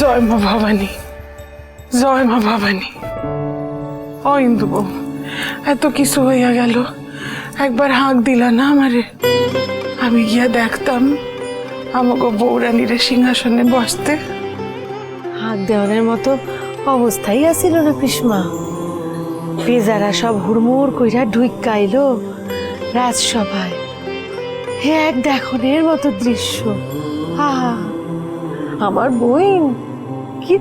জয় মা ভবানী, জয় মা ভবানী। ও ইন্দু এত কিছু হইয়া গেল, একবার হাঁক দিলা না আমারে? আমি গিয়া দেখতাম আমাকে বৌরানীরে সিংহাসনে বসতে। হাত দেওয়ানের মতো অবস্থাই আসিল না পিসমা বেজারা সব হুড়মুড় কইরা ঢুইকা আইলো রাজসভায়। হে এক দেখনের মতো দৃশ্য। আহা, আমার বইন কি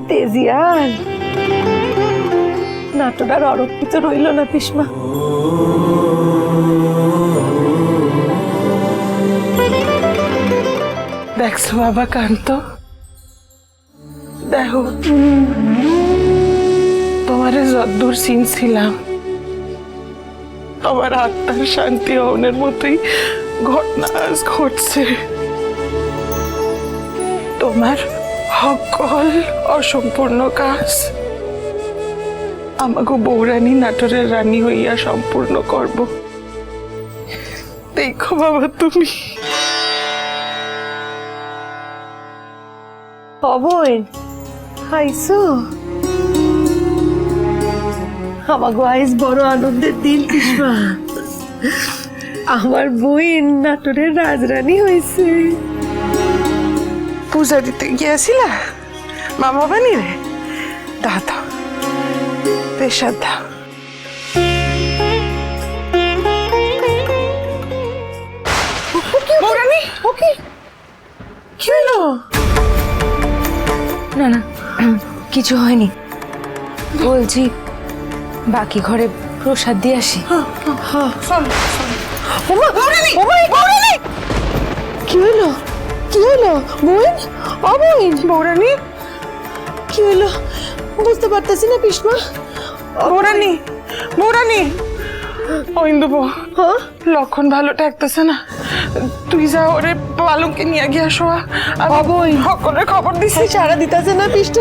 নাটক আর অরক্ষিত রইল না পিসমা। দেখছ বাবা কান্ত? দেখো। তোমারে যদ্দূর তোমার আত্মার শান্তি হওয়ার মতোই ঘটনা ঘটছে। তোমার সকল অসম্পূর্ণ কাজ আমাকে বৌরানী নাটোরের রানী হইয়া সম্পূর্ণ করব। দেখো বাবা তুমি। অবইন হাইসো আমাগো আইস বড় আনন্দের দিন পিসমা আমার বইন নাটোরের রাজরানী হয়েছে পূজা দিতে গিয়েছিলা? মামা বানি রে দাও দাও। পেশাদ দাও। ওকে কি? হলো? না না কিছু হয়নি। বলছি বাকি ঘরে প্রসাদ দিয়ে আসি। বৌরানী কি হলো কি হলো বইন অবইন কি হলো বুঝতে পারতেছি না পিসমা। বৌরানী বৌরানী। ও ইন্দু বউ হ্যাঁ? লক্ষণ ভালো ঠেকতেছে না। তুই যা ওরে পালঙ্কে নিয়ে গিয়া শোয়া অবই। সকলের খবর দিছি সারা দিতেছে না পিষ্ট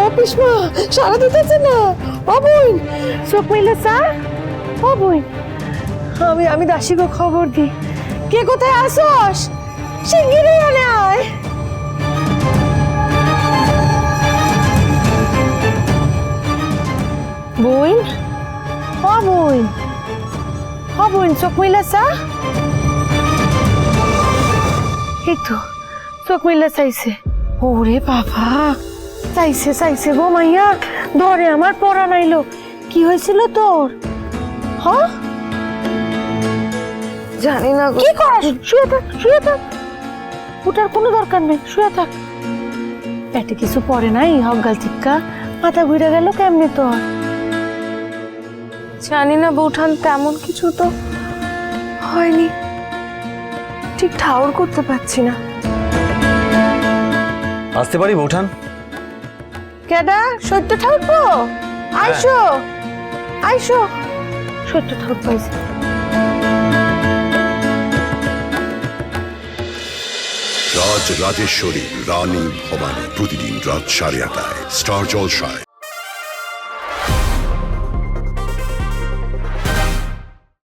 ও পিসমা সারা দিতেছে না। বোন চোখ মিলে স্যার? ও আমি আমি দাসীকে খবর দিই। কে কোথায় আসোস? শিগগিরই আনে আয়। বোন চোখ মিলে চা? এই তো চোখ মিলে চাইছে। ওরে বাবা চাইছে চাইছে গো মাইয়া ধরে আমার পড়া নাইলো। কি হয়েছিল তোর? হ জানি না কি করাস? শুয়ে থাক শুয়ে থাক। ওটার কোনো দরকার নেই শুয়ে থাক। পেটে কিছু পড়ে নাই হকাল চিক্কা মাথা ঘুরে গেল কেমনি তোর? জানি না বৌঠান তেমন কিছু তো হয়নি। ঠিক ঠাউর করতে পারছি না। আসতে পারি বৌঠান? কেডা সত্য ঠাকুর আইসো আইসো। সত্য ঠাকুর পাইছে। রাজ রাজেশ্বরী রানী ভবানী প্রতিদিন রাত সাড়ে আটটায় স্টার জলসায়।